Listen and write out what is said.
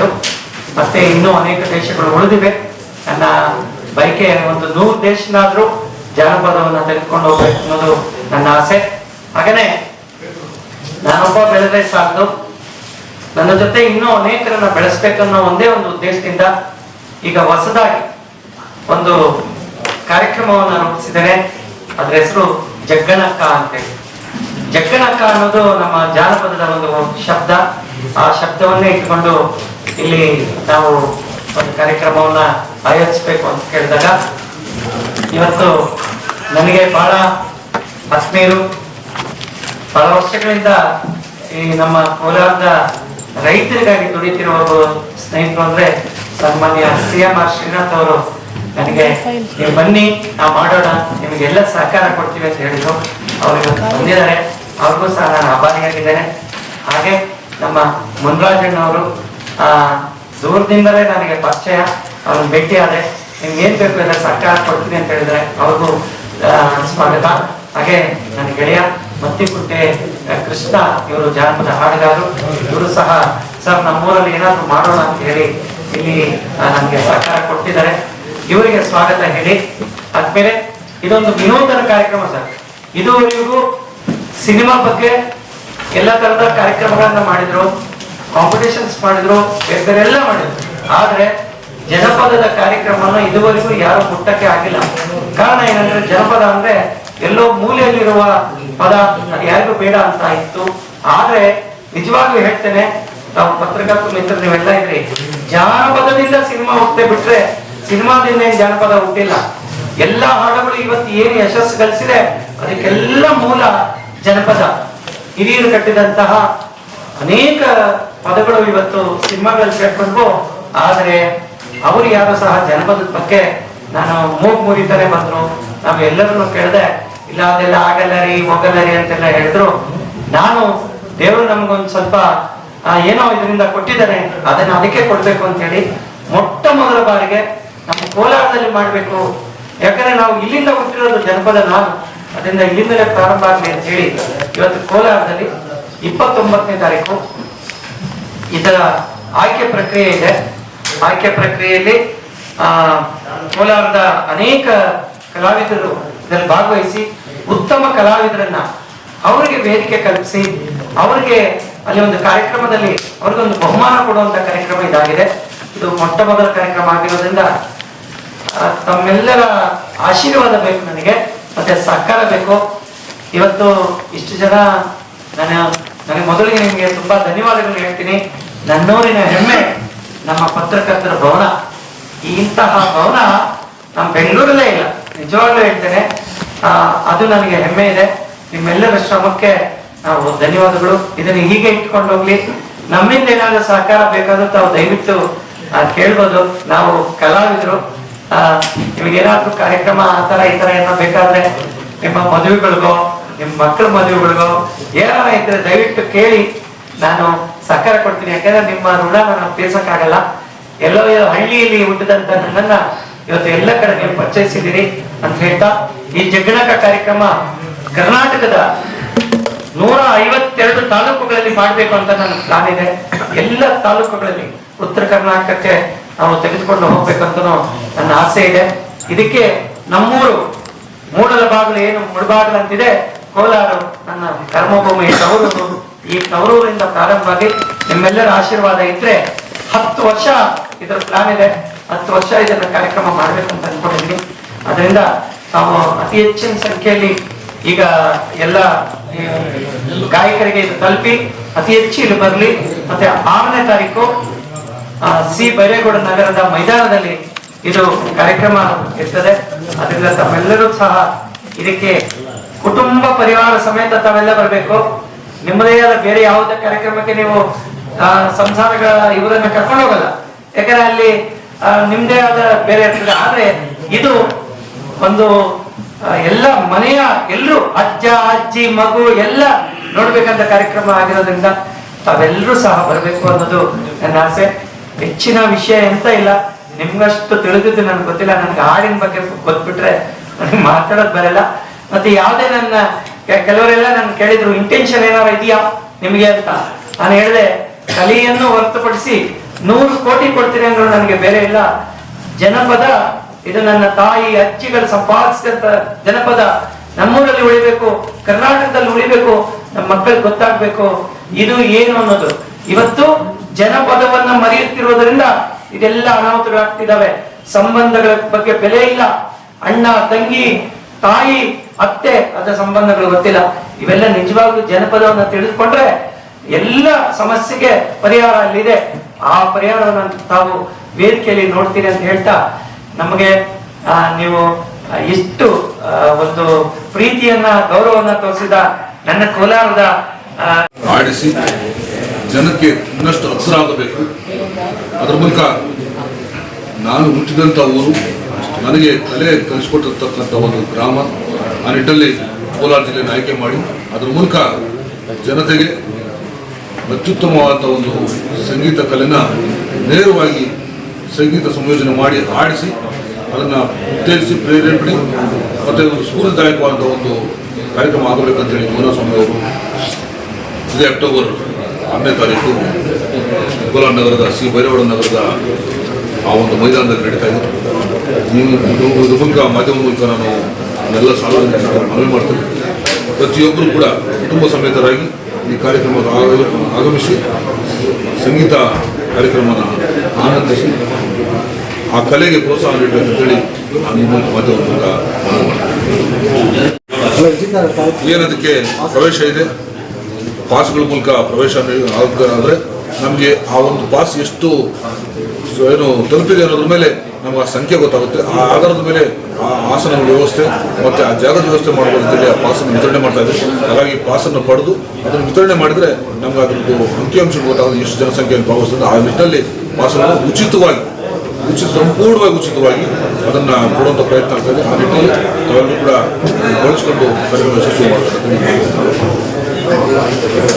ದೇಶಗಳು ಮತ್ತೆ ಇನ್ನೂ ಅನೇಕ ದೇಶಗಳು ಉಳಿದಿವೆ. ನನ್ನ ಬಯಕೆ ಒಂದು ನೂರು ದೇಶನಾದ್ರೂ ಜಾನಪದವನ್ನ ತೆಗೆದುಕೊಂಡು ಹೋಗ್ಬೇಕು ಅನ್ನೋದು ನನ್ನ ಆಸೆ. ಹಾಗೇನೆ, ನಾನೊಬ್ಬ ಬೆಳೆದ್ರೆ ಸಾಲದು ನನ್ನ ಜೊತೆ ಇನ್ನೂ ಅನೇಕರನ್ನ ಬೆಳೆಸ್ಬೇಕನ್ನೋ ಒಂದೇ ಒಂದು ಉದ್ದೇಶದಿಂದ ಈಗ ಹೊಸದಾಗಿ ಒಂದು ಕಾರ್ಯಕ್ರಮವನ್ನು ರೂಪಿಸಿದ್ದೇನೆ. ಅದ್ರ ಹೆಸರು ಜಗ್ಗನಕ್ಕ ಅಂತೇಳಿ. ಜಗ್ಗನಕ್ಕ ಅನ್ನೋದು ನಮ್ಮ ಜಾನಪದದ ಒಂದು ಶಬ್ದ. ಆ ಶಬ್ದವನ್ನೇ ಇಟ್ಕೊಂಡು ಇಲ್ಲಿ ನಾವು ಒಂದು ಕಾರ್ಯಕ್ರಮವನ್ನ ಆಯೋಜಿಸ್ಬೇಕು ಅಂತ ಕೇಳಿದಾಗ ಇವತ್ತು ನನಗೆ ಬಹಳ ಆತ್ಮೀಯರು ಬಹಳ ವರ್ಷಗಳಿಂದ ಈ ನಮ್ಮ ಕೋಲಾರದ ರೈತರಿಗಾಗಿ ದುಡಿತಿರುವ ಸ್ನೇಹಿತರು ಅಂದ್ರೆ ಸನ್ಮಾನ್ಯ ಸಿ ಎಂ ಆರ್ ಶ್ರೀನಾಥ್ ಅವರು. ನನಗೆ ನೀವು ಬನ್ನಿ, ನಾವು ಮಾಡೋಣ, ನಿಮಗೆಲ್ಲ ಸಹಕಾರ ಕೊಡ್ತೀವಿ ಅಂತ ಹೇಳಿದ್ರು. ಅವ್ರು ಇವತ್ತು ಬಂದಿದ್ದಾರೆ. ಅವ್ರಿಗೂ ಸಹ ನಾನು ಆಭಾರಿಯಾಗಿದ್ದೇನೆ. ಹಾಗೆ ನಮ್ಮ ಮುನ್ರಾಜಣ್ಣವರು ದೂರದಿಂದಲೇ ನನಗೆ ಪರಿಚಯ. ಅವ್ರನ್ನ ಭೇಟಿ ಆದೆ ನಿಮ್ಗೆ ಏನ್ ಬೇಕು ಎಲ್ಲ ಸರ್ಕಾರ ಕೊಡ್ತೀನಿ ಅಂತ ಹೇಳಿದ್ರೆ ಅವ್ರಿಗೂ ಸ್ವಾಗತ. ಹಾಗೆ ನನ್ನ ಗೆಳೆಯ ಮತ್ತಿಪುಟ್ಟೆ ಆ, ಕೃಷ್ಣ ಇವರು ಜಾನಪದ ಹಾಡುಗಾರರು. ಇವರು ಸಹ ಸರ್ ನಮ್ಮೂರಲ್ಲಿ ಏನಾದ್ರು ಮಾಡೋಣ ಅಂತ ಹೇಳಿ ಇಲ್ಲಿ ನನ್ಗೆ ಸರ್ಕಾರ ಕೊಟ್ಟಿದ್ದಾರೆ. ಇವರಿಗೆ ಸ್ವಾಗತ ಹೇಳಿ. ಆದ್ಮೇಲೆ ಇದೊಂದು ವಿನೂತನ ಕಾರ್ಯಕ್ರಮ ಸರ್. ಇದುವರೆಗೂ ಸಿನಿಮಾ ಬಗ್ಗೆ ಎಲ್ಲ ತರದ ಕಾರ್ಯಕ್ರಮಗಳನ್ನ ಮಾಡಿದ್ರು. ಕಾಂಪಿಟೇಷನ್ಸ್ ಮಾಡಿದ್ರು ಬೇರೆ ಬೇರೆ ಎಲ್ಲ ಮಾಡಿದ್ರು. ಆದ್ರೆ ಜನಪದದ ಕಾರ್ಯಕ್ರಮನ ಇದುವರೆಗೂ ಯಾರು ಮುಟ್ಟಕ್ಕೆ ಆಗಿಲ್ಲ. ಕಾರಣ ಏನಂದ್ರೆ, ಜನಪದ ಅಂದ್ರೆ ಎಲ್ಲೋ ಮೂಲೆಯಲ್ಲಿರುವ ಪದ, ಅದು ಯಾರಿಗೂ ಬೇಡ ಅಂತ ಇತ್ತು. ಆದ್ರೆ ನಿಜವಾಗ್ಲೂ ಹೇಳ್ತೇನೆ ನಾವು ಪತ್ರಕರ್ತ ಮಿತ್ರ ನೀವೆಲ್ಲ ಇದ್ರಿ. ಜಾನಪದದಿಂದ ಸಿನಿಮಾ ಹುಟ್ಟೆ ಬಿಟ್ರೆ ಸಿನಿಮಾದಿಂದ ಏನ್ ಜಾನಪದ ಹುಟ್ಟಿಲ್ಲ. ಎಲ್ಲ ಹಾಡುಗಳು ಇವತ್ತು ಏನು ಯಶಸ್ಸು ಗಳಿಸಿದೆ, ಅದಕ್ಕೆಲ್ಲ ಮೂಲ ಜನಪದ. ಹಿರಿಯರು ಕಟ್ಟಿದಂತಹ ಅನೇಕ ಪದಗಳು ಇವತ್ತು ಸಿನಿಮಾಗಳಲ್ಲಿ ಸೇರ್ಕೊಂಡು ಆದರೆ ಅವರು ಯಾರು ಸಹ ಜನಪದ ಬಗ್ಗೆ ನಾನು ಮೂಗ್ ಮುರಿತಾನೆ ಬಂದ್ರು. ನಾವು ಎಲ್ಲರನ್ನು ಕೇಳ್ದೆ, ಇಲ್ಲ, ಅದೆಲ್ಲ ಆಗಲ್ಲ ರೀ, ಹೋಗಲ್ಲ ರೀ ಅಂತೆಲ್ಲ ಹೇಳಿದ್ರು. ನಾನು ದೇವರು ನಮ್ಗೊಂದು ಸ್ವಲ್ಪ ಏನೋ ಇದರಿಂದ ಕೊಟ್ಟಿದ್ದಾರೆ, ಅದನ್ನ ಅದಕ್ಕೆ ಕೊಡ್ಬೇಕು ಅಂತ ಹೇಳಿ ಮೊಟ್ಟ ಮೊದಲ ಬಾರಿಗೆ ನಮ್ಮ ಕೋಲಾರದಲ್ಲಿ ಮಾಡ್ಬೇಕು. ಯಾಕಂದ್ರೆ ನಾವು ಇಲ್ಲಿಂದ ಹುಟ್ಟಿರೋದು ಜನಪದ ನಾನು. ಅದರಿಂದ ಇಲ್ಲಿಂದಲೇ ಪ್ರಾರಂಭ ಆಗಲಿ ಅಂತ ಹೇಳಿ ಇವತ್ತು ಕೋಲಾರದಲ್ಲಿ ಇಪ್ಪತ್ತೊಂಬತ್ತನೇ ತಾರೀಕು. ಇದರ ಆಯ್ಕೆ ಪ್ರಕ್ರಿಯೆ ಇದೆ. ಆಯ್ಕೆ ಪ್ರಕ್ರಿಯೆಯಲ್ಲಿ, ಆ, ಕೋಲಾರದ ಅನೇಕ ಕಲಾವಿದರು ಇದರಲ್ಲಿ ಭಾಗವಹಿಸಿ, ಉತ್ತಮ ಕಲಾವಿದರನ್ನ ಅವರಿಗೆ ವೇದಿಕೆ ಕಲ್ಪಿಸಿ, ಅವರಿಗೆ ಅಲ್ಲಿ ಒಂದು ಕಾರ್ಯಕ್ರಮದಲ್ಲಿ ಅವ್ರಿಗೊಂದು ಬಹುಮಾನ ಕೊಡುವಂತ ಕಾರ್ಯಕ್ರಮ ಇದಾಗಿದೆ. ಇದು ಮೊಟ್ಟ ಮೊದಲ ಕಾರ್ಯಕ್ರಮ ಆಗಿರೋದ್ರಿಂದ ತಮ್ಮೆಲ್ಲರ ಆಶೀರ್ವಾದ ಬೇಕು ನನಗೆ, ಮತ್ತೆ ಸಹಕಾರ ಬೇಕು. ಇವತ್ತು ಇಷ್ಟು ಜನ ನನ್ನ, ನನಗೆ ಮೊದಲಿಗೆ ನಿಮಗೆ ತುಂಬಾ ಧನ್ಯವಾದಗಳು ಹೇಳ್ತೀನಿ. ನನ್ನೂರಿನ ಹೆಮ್ಮೆ, ನಮ್ಮ ಪತ್ರಕರ್ತರ ಭವನ. ಇಂತಹ ಭವನ ನಮ್ಮ ಬೆಂಗಳೂರಲ್ಲೇ ಇಲ್ಲ. ನಿಜವಾಗ್ಲೂ ಹೇಳ್ತೇನೆ ಅದು ನನಗೆ ಹೆಮ್ಮೆ ಇದೆ. ನಿಮ್ಮೆಲ್ಲರ ಶ್ರಮಕ್ಕೆ ನಾವು ಧನ್ಯವಾದಗಳು. ಇದನ್ನು ಹೀಗೆ ಇಟ್ಕೊಂಡು ಹೋಗ್ಲಿ. ನಮ್ಮಿಂದ ಏನಾದ್ರೂ ಸಹಕಾರ ಬೇಕಾದ್ರೂ ತಾವು ದಯವಿಟ್ಟು ಕೇಳ್ಬೋದು. ನಾವು ಕಲಾವಿದರು ನಿಮಗೇನಾದ್ರೂ ಕಾರ್ಯಕ್ರಮ ಆ ತರ ಈ ತರ ಏನೋ ಬೇಕಾದ್ರೆ ನಿಮ್ಮ ಮದುವೆಗಳಿಗೋ, ನಿಮ್ಮ ಮಕ್ಕಳ ಮದುವೆಗಳಿಗೋ, ಏನಾರ ಇದ್ರೆ ದಯವಿಟ್ಟು ಕೇಳಿ. ನಾನು ಸಹಕಾರ ಕೊಡ್ತೀನಿ. ಯಾಕಂದ್ರೆ ನಿಮ್ಮ ಋಣ ನಾನು ತೀರ್ಸಕ್ಕಾಗಲ್ಲ. ಎಲ್ಲೋ ಹಳ್ಳಿಯಲ್ಲಿ ಹುಟ್ಟಿದಂತ ನನ್ನನ್ನ ಇವತ್ತು ಎಲ್ಲ ಕಡೆ ನೀವು ಪರಿಚಯಿಸಿದ್ದೀರಿ ಅಂತ ಹೇಳ್ತಾ, ಈ ಜಗ್ಗಣಕ ಕಾರ್ಯಕ್ರಮ ಕರ್ನಾಟಕದ ನೂರ ಐವತ್ತೆರಡು ತಾಲೂಕುಗಳಲ್ಲಿ ಮಾಡಬೇಕು ಅಂತ ನನ್ನ ಪ್ಲಾನ್ ಇದೆ. ಎಲ್ಲ ತಾಲೂಕುಗಳಲ್ಲಿ ಉತ್ತರ ಕರ್ನಾಟಕಕ್ಕೆ ನಾವು ತೆಗೆದುಕೊಂಡು ಹೋಗ್ಬೇಕಂತ ನನ್ನ ಆಸೆ ಇದೆ. ಇದಕ್ಕೆ ನಮ್ಮೂರು ಮೂಡಲ ಬಾಗಿಲು ಏನು ಮುಳಬಾಗಿಲು ಅಂತಿದೆ, ಕೋಲಾರ ನನ್ನ ಕರ್ಮಭೂಮಿ, ತವರೂರು. ಈ ತವರೂರಿಂದ ಪ್ರಾರಂಭ ಆಗಿ ನಿಮ್ಮೆಲ್ಲರ ಆಶೀರ್ವಾದ ಇದ್ರೆ ಹತ್ತು ವರ್ಷ ಇದರ ಪ್ಲಾನ್ ಇದೆ. ಹತ್ತು ವರ್ಷ ಇದನ್ನ ಕಾರ್ಯಕ್ರಮ ಮಾಡ್ಬೇಕು ಅಂತ ಅನ್ಕೊಂಡಿದ್ದೀನಿ ಅದರಿಂದ ನಾವು ಅತಿ ಹೆಚ್ಚಿನ ಸಂಖ್ಯೆಯಲ್ಲಿ ಈಗ ಎಲ್ಲ ಗಾಯಕರಿಗೆ ಇದು ತಲುಪಿ ಅತಿ ಹೆಚ್ಚು ಇಲ್ಲಿ ಬರಲಿ. ಮತ್ತೆ ಆರನೇ ತಾರೀಕು ಸಿ ಬೈರೇಗೌಡ ನಗರದ ಮೈದಾನದಲ್ಲಿ ಇದು ಕಾರ್ಯಕ್ರಮ ಇರ್ತದೆ. ಅದರಿಂದ ತಮ್ಮೆಲ್ಲರೂ ಸಹ ಇದಕ್ಕೆ ಕುಟುಂಬ ಪರಿವಾರ ಸಮೇತ ತಾವೆಲ್ಲ ಬರಬೇಕು. ನಿಮ್ಮದೇ ಆದ ಬೇರೆ ಯಾವುದೇ ಕಾರ್ಯಕ್ರಮಕ್ಕೆ ನೀವು ಸಂಸಾರಗಳ ಇವರನ್ನ ಕರ್ಕೊಂಡು ಹೋಗಲ್ಲ. ಯಾಕಂದ್ರೆ ಅಲ್ಲಿ ನಿಮ್ದೇ ಆದ ಬೇರೆ ಇರ್ತದೆ. ಆದ್ರೆ ಇದು ಒಂದು ಎಲ್ಲ ಮನೆಯ ಎಲ್ಲರೂ ಅಜ್ಜ, ಅಜ್ಜಿ, ಮಗು ಎಲ್ಲ ನೋಡ್ಬೇಕಂತ ಕಾರ್ಯಕ್ರಮ ಆಗಿರೋದ್ರಿಂದ ತಾವೆಲ್ಲರೂ ಸಹ ಬರಬೇಕು ಅನ್ನೋದು ನನ್ನ ಆಸೆ. ಹೆಚ್ಚಿನ ವಿಷಯ ಎಂತ ಇಲ್ಲ. ನಿಮ್ಗಷ್ಟು ತಿಳಿದಿದ್ದು ನನ್ಗೆ ಗೊತ್ತಿಲ್ಲ. ನನ್ಗೆ ಹಾಡಿನ ಬಗ್ಗೆ ಗೊತ್ಬಿಟ್ರೆ ನನಗೆ ಮಾತಾಡೋದು ಬರಲ್ಲ. ಮತ್ತೆ ಯಾವುದೇ ನನ್ನ ಕೆಲವರೆಲ್ಲ ನನ್ ಕೇಳಿದ್ರು ಇಂಟೆನ್ಷನ್ ಏನಾರ ಇದೆಯಾ? ನಿಮಗೆ ಅಂತ. ನಾನು ಹೇಳಿದೆ, ಕಲಿಯನ್ನು ಹೊರತುಪಡಿಸಿ ನೂರು ಕೋಟಿ ಕೊಡ್ತೀನಿ ಅಂದ್ರೆ ನನಗೆ ಬೆಲೆ ಇಲ್ಲ. ಜನಪದ, ಇದು ನನ್ನ ತಾಯಿ, ಅಜ್ಜಿಗಳು ಸಂಪಾದಿಸಿದಂತ ಜನಪದ. ನಮ್ಮೂರಲ್ಲಿ ಉಳಿಬೇಕು, ಕರ್ನಾಟಕದಲ್ಲಿ ಉಳಿಬೇಕು ನಮ್ಮ ಮಕ್ಕಳಿಗೆ ಗೊತ್ತಾಗ್ಬೇಕು, ಇದು ಏನು ಅನ್ನೋದು. ಇವತ್ತು ಜನಪದವನ್ನ ಮರೆಯುತ್ತಿರುವುದರಿಂದ ಇದೆಲ್ಲ ಅನಾಹುತಗಳಾಗ್ತಿದ್ದಾವೆ. ಸಂಬಂಧಗಳ ಬಗ್ಗೆ ಬೆಲೆ ಇಲ್ಲ. ಅಣ್ಣ, ತಂಗಿ, ತಾಯಿ ಅತ್ತೆ ಅದರ ಸಂಬಂಧಗಳು ಗೊತ್ತಿಲ್ಲ. ಇವೆಲ್ಲ ನಿಜವಾಗ್ಲೂ ಜನಪದವನ್ನ ತಿಳಿದುಕೊಂಡ್ರೆ ಎಲ್ಲ ಸಮಸ್ಯೆಗೆ ಪರಿಹಾರ ಅಲ್ಲಿದೆ. ಆ ಪರಿಹಾರವನ್ನು ತಾವು ವೇದಿಕೆಯಲ್ಲಿ ನೋಡ್ತೀರಿ ಅಂತ ಹೇಳ್ತಾ ನಮಗೆ ನೀವು ಇಷ್ಟು ಒಂದು ಪ್ರೀತಿಯನ್ನ, ಗೌರವವನ್ನ ತೋರಿಸಿದ ನನ್ನ ಕೋಲಾರದ ಆಡಿಸಿ ಜನಕ್ಕೆ ಇನ್ನಷ್ಟು ಹತ್ತಿರ ಆಗಬೇಕು. ಅದರ ಮೂಲಕ ನಾನು ಹುಟ್ಟಿದಂತ ಊರು ನನಗೆ ಕಲೆ ಕಲಿಸ್ಕೊಟ್ಟಿರ್ತಕ್ಕಂಥ ಒಂದು ಗ್ರಾಮ, ಆ ನಿಟ್ಟಲ್ಲಿ ಕೋಲಾರ ಜಿಲ್ಲೆಯನ್ನು ಆಯ್ಕೆ ಮಾಡಿ. ಅದರ ಮೂಲಕ ಜನತೆಗೆ ಅತ್ಯುತ್ತಮವಾದ ಒಂದು ಸಂಗೀತ ಕಲೆನ ನೇರವಾಗಿ ಸಂಗೀತ ಸಂಯೋಜನೆ ಮಾಡಿ ಆಡಿಸಿ ಅದನ್ನು ಉತ್ತೇಜಿಸಿ ಪ್ರೇರೇಪಣೆ ಮತ್ತು ಒಂದು ಸ್ಫೂರ್ತಿದಾಯಕವಾದ ಒಂದು ಕಾರ್ಯಕ್ರಮ ಆಗಬೇಕಂತೇಳಿ ಮೋನಸ್ವಾಮಿ ಅವರು ಇದೇ ಅಕ್ಟೋಬರ್ ಹನ್ನೆ ತಾರೀಕು ಕೋಲಾರ ನಗರದ ಸಿ. ಬೈರೋಡ ನಗರದ ಆ ಒಂದು ಮೈದಾನದಲ್ಲಿ ನಡೀತಾ ಇದು ಇದ್ರ ಮೂಲಕ ಮಾಧ್ಯಮ ಮೂಲಕ ನಾನು ಎಲ್ಲ ಸಾರ್ವಜನಿಕರಿಗೆ ಮನವಿ ಮಾಡ್ತೇನೆ ಪ್ರತಿಯೊಬ್ಬರು ಕೂಡ ಕುಟುಂಬ ಸಮೇತರಾಗಿ ಈ ಕಾರ್ಯಕ್ರಮದ ಆಗ- ಆಗಮಿಸಿ ಸಂಗೀತ ಕಾರ್ಯಕ್ರಮನ ಆನಂದಿಸಿ ಆ ಕಲೆಗೆ ಪ್ರೋತ್ಸಾಹ ನೀಡಬೇಕಂತೇಳಿ ನಾನು ಮೂಲಕ ಮಾಧ್ಯಮ ಮೂಲಕ ಮನವಿ ಮಾಡ್ತೇನೆ. ಏನದಕ್ಕೆ ಪ್ರವೇಶ ಇದೆ? ಪಾಸ್ಗಳ ಮೂಲಕ ಪ್ರವೇಶ ಆದರೆ ನಮಗೆ ಆ ಒಂದು ಪಾಸ್ ಎಷ್ಟು ಏನು ತಲುಪಿದೆ ಅನ್ನೋದ್ರ ಮೇಲೆ ನಮಗೆ ಆ ಸಂಖ್ಯೆ ಗೊತ್ತಾಗುತ್ತೆ. ಆ ಆಧಾರದ ಮೇಲೆ ಆ ಆಸನ ವ್ಯವಸ್ಥೆ ಮತ್ತು ಆ ಜಾಗದ ವ್ಯವಸ್ಥೆ ಅಂತೇಳಿ ಆ ಪಾಸನ್ನು ವಿತರಣೆ ಮಾಡ್ತಾ ಇದ್ದಾರೆ. ಹಾಗಾಗಿ ಪಾಸನ್ನು ಪಡೆದು ಅದನ್ನು ವಿತರಣೆ ಮಾಡಿದರೆ ನಮ್ಗೆ ಅದರದ್ದು ಅಂಕಿಅಂಶ ಗೊತ್ತಾಗುತ್ತೆ ಎಷ್ಟು ಜನಸಂಖ್ಯೆಯನ್ನು ಭಾವಿಸ್ತದೆ ಆ ನಿಟ್ಟಿನಲ್ಲಿ ಪಾಸನ್ನು ಉಚಿತವಾಗಿ, ಉಚಿತ, ಸಂಪೂರ್ಣವಾಗಿ ಉಚಿತವಾಗಿ ಅದನ್ನು ಕೊಡುವಂತ ಪ್ರಯತ್ನ ಆಗ್ತದೆ ಆ ನಿಟ್ಟಿನಲ್ಲಿ ತಾವೆಲ್ಲರೂ ಕೂಡ ಬಳಸ್ಕೊಂಡು ಕಾರ್ಯಕ್ರಮ ಯಶಸ್ವಿ